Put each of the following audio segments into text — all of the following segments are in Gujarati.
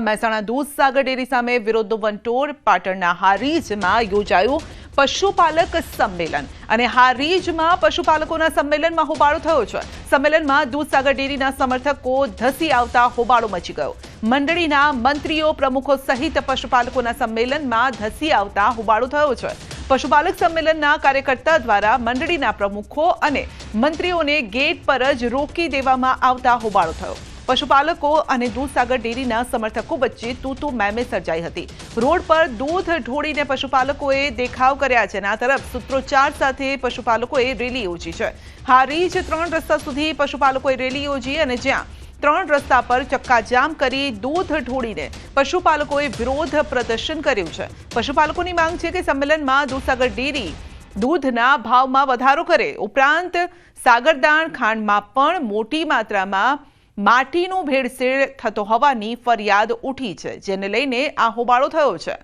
મહેસાણા દૂધસાગર ડેરી સામે વિરોધનો વંટોળ. પાટણના હારીજમાં યોજાયું પશુપાલક સંમેલન. અને હારીજમાં પશુપાલકોના સંમેલનમાં હોબાળો થયો છે. સંમેલનમાં દૂધસાગર ડેરીના સમર્થકો ધસી આવતા હોબાળો મચી ગયો. મંડળીના મંત્રીઓ, પ્રમુખો સહિત પશુપાલકોના સંમેલનમાં ધસી આવતા હોબાળો થયો છે. પશુપાલક સંમેલનના કાર્યકર્તા દ્વારા મંડળીના પ્રમુખો અને મંત્રીઓને ગેટ પર જ રોકી દેવામાં આવતા હોબાળો થયો. પશુપાલકો અને દૂધસાગર ડેરીના સમર્થકો વચ્ચે તૂતુ મેમે સર્જાઈ હતી રોડ પર દૂધ ઢોળીને પશુપાલકોએ દેખાવ કર્યા છે અને આ તરફ સૂત્રોચ્ચાર સાથે પશુપાલકોએ રેલી યોજી છે હારીજ ત્રણ રસ્તા સુધી પશુપાલકોએ રેલી યોજી અને જ્યાં ત્રણ રસ્તા પર ચક્કાજામ કરી દૂધ ઢોળીને પશુપાલકોએ વિરોધ પ્રદર્શન કર્યું છે પશુપાલકોની માંગ છે કે સંમેલનમાં દૂધસાગર ડેરી દૂધના ભાવમાં વધારો કરે ઉપરાંત સાગરદાણ ખાંડમાં પણ મોટી માત્રામાં માટીનું ભેળસેળ થતો હોવાની ફરિયાદ ઉઠી છે, જેને લઈને આ હોબાળો થયો છે.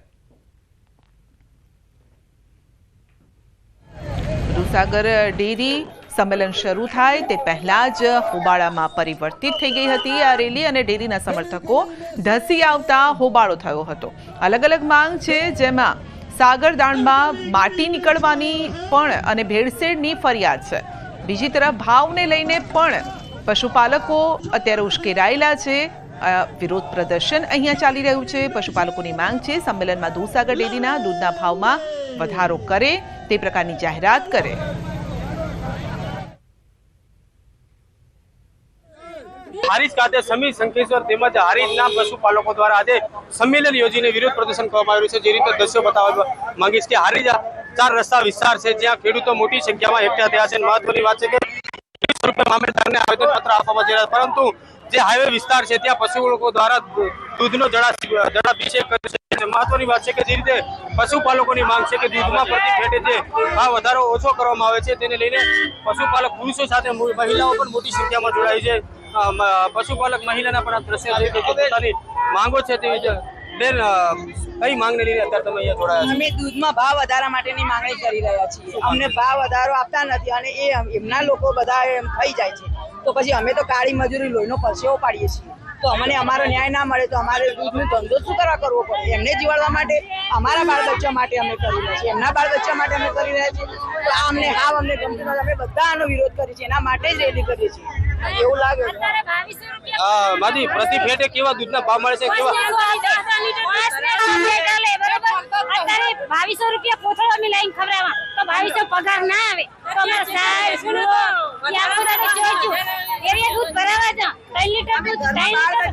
દૂધસાગર ડેરી સંમેલન શરૂ થાય તે પહેલા જ હોબાળામાં પરિવર્તિત થઈ ગઈ હતી આ રેલી અને ડેરીના સમર્થકો ધસી આવતા હોબાળો થયો હતો. અલગ અલગ માંગ છે, જેમાં સાગરદાણમાં માટી નીકળવાની પણ અને ભેળસેળની ફરિયાદ છે. બીજી તરફ ભાવને લઈને પણ પશુપાલકો અત્યારે ઉશ્કેરાયેલા છે. વિરોધ પ્રદર્શન અહીંયા ચાલી રહ્યું છે. પશુપાલકોની માંગ છે સંમેલનમાં દૂધસાગર ડેરીના દૂધના ભાવમાં વધારો કરે, તે પ્રકારની જાહેરાત કરે. હારીજ ખાતે સમી શંકેશ્વર તેમજ હારીજના પશુપાલકો દ્વારા આજે સંમેલન યોજીને વિરોધ પ્રદર્શન કરવામાં આવ્યું છે. જે રીતે દ્રશ્યો બતાવવા માંગીશ કે હારીજ ચાર રસ્તા વિસ્તાર છે. જ્યાં ખેડૂતો મોટી સંખ્યામાં એકઠા થયા છે. મહત્વની વાત છે કે રૂપિયા મામલતદારને આવેદનપત્ર આપવામાં જઈ પરંતુ જે હાઈવે વિસ્તાર છે, ત્યાં પશુપાલકો દ્વારા દૂધનો જળા જળાભિષેક કર્યો છે. મહત્વની વાત છે કે જે રીતે પશુપાલકોની માંગ છે કે દૂધમાં પ્રતિ ફેટે જે ભાવ વધારો ઓછો કરવામાં આવે છે, તેને લઈને પશુપાલક પુરુષો સાથે મહિલાઓ પણ મોટી સંખ્યામાં જોડાય છે. પશુપાલક મહિલાના પણ આ દ્રશ્ય પોતાની માંગો છે તે જ- બેન કઈ માંગને લઈને અત્યારે તમે અહીંયા જોડાયા અમે દૂધમાં ભાવ વધારા માટેની માંગણી કરી રહ્યા છીએ. અમને ભાવ વધારો આપતા નથી અને એ એમના લોકો બધા એમ થઈ જાય છે. તો પછી અમે તો કાળી મજૂરી લોહીનો પરસેવો પાડીએ છીએ. તો અમને અમારો ન્યાય ના મળે તો અમારે દૂધનો ધંધો શું કરવા કરવો પડે? એમને જીવાડવા માટે અમારા બાળ બચ્ચા માટે અમે કરી રહ્યા છીએ. એમના બાળ બચ્ચા માટે અમે કરી રહ્યા છીએ. તો આ અમને હાવ અમને ગમતું નથી અમે બધા આનો વિરોધ કરીએ છીએ. એના માટે જ રેલી કરીએ છીએ. એવું લાગે માજી પ્રતિ ફેટે કેવા દૂધના ભાવ મળે છે કેવા? બાવીસો રૂપિયા પોથળો અમે લઈને ખવડાવવા. તો બાવીસો પગાર ના આવે. તો અમારે સાહેબ સુનવો એ આખો દાડો જોઈશું એરિયા દૂધ ભરાવા જા ત્રણ લીટર દૂધ ત્રણ લીટર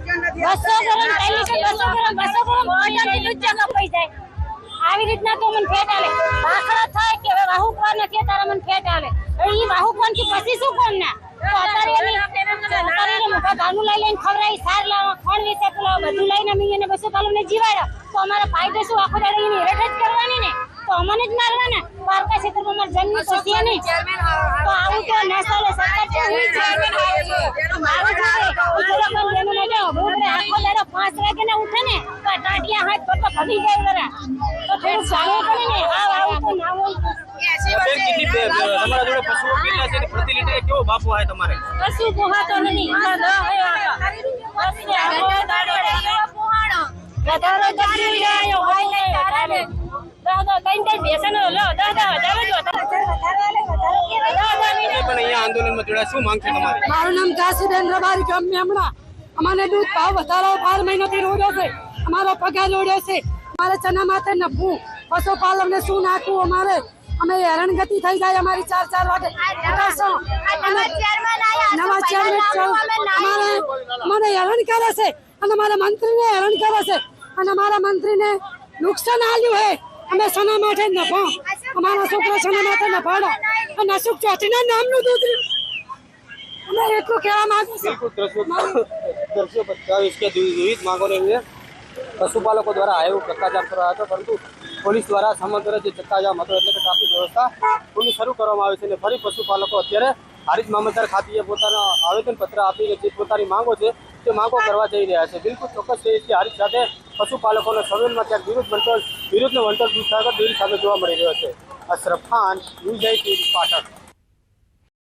બસો ગરમ ત્રણ લીટર બસો ગરમ બસો ગરમ દૂધ જગા પડી જાય. આવી રીતના તો મને ફેટ આવે. ભાખડા થાય કે હવે વાહુ કોણ નથી તારા મને ફેટ આવે? હવે એ વાહુ કોણથી પછી શું કોણ ના? ધાનું લઈ લઈને ખવડાવી સાર લાવવા ખોણ વેચે પેલા બધું લઈને અમે એને બસો પાલવને જીવાડ્યા તો અમારા ફાયદો શું આખો દાડો એની હેરટ જ કરવાની ને તો અમને જ મારવાના પારકા ક્ષેત્રમાં અમારે જન્મ તો છે નહીં તો આવું તો ના ચાલે સરકાર બરોબર આખો દાડો પાંચ વાગે ના ઉઠે ને તો ટાટિયા હાથ પગ ભાગી જાય જરા તો થોડું જાણવું પડે ને આવ આવું તો ના હોય. કેટલી તમારા જોડે પશુઓ કેટલા છે પ્રતિ લીટરે કેવો તમારે? કશું પોહાતો ને મારું નામ કાશીબેન રબારી ગામ હમણાં અમારે દૂધ ભાવ વધારો બાર મહિનાથી રોડ્યો છે. અમારો પગાર રોડ્યો છે. અમારે ચના માથે નફું પશુપાલનને શું નાખવું અમારે? અમે હેરાનગતિ થઈ જાય અમારી ચાર ચાર વાગે. અને નવા ચેરમેન અમારે અમારે હેરાન કરે છે. અને મારા મંત્રીને હેરાન કરે છે. અને મારા મંત્રીને નુકસાન આવ્યું હે અમે સના માટે નફો અમારા છોકરા સના માટે નફાડો અને અશોક ચોથીના નામનું દૂધ અમે એટલું કહેવા માંગુ છું કે વિવિધ વિવિધ માંગોને પશુપાલકો દ્વારા હાઈવે ચક્કાજામ કરવા હતો પરંતુ પોલીસ દ્વારા સમગ્ર જે ચક્કાજામ હતો એટલે કે ટ્રાફિક વ્યવસ્થા પૂરી શરૂ કરવામાં આવી છે અને ફરી પશુપાલકો અત્યારે હારીજ મામલતદાર ખાતે પોતાનો આવેદનપત્ર આપીને જે પોતાની માંગો છે, તે માંગો કરવા જઈ રહ્યા છે. બિલકુલ ચોક્કસ કે હારીજ સાથે પશુપાલકોનો સંમેલનમાં ક્યાંક વિરુદ્ધ વંટોળ વિરુદ્ધનો વંટોળ દૂધસાગર દિલ સામે જોવા મળી રહ્યો છે. Ashraf Khan news eighteen Patan.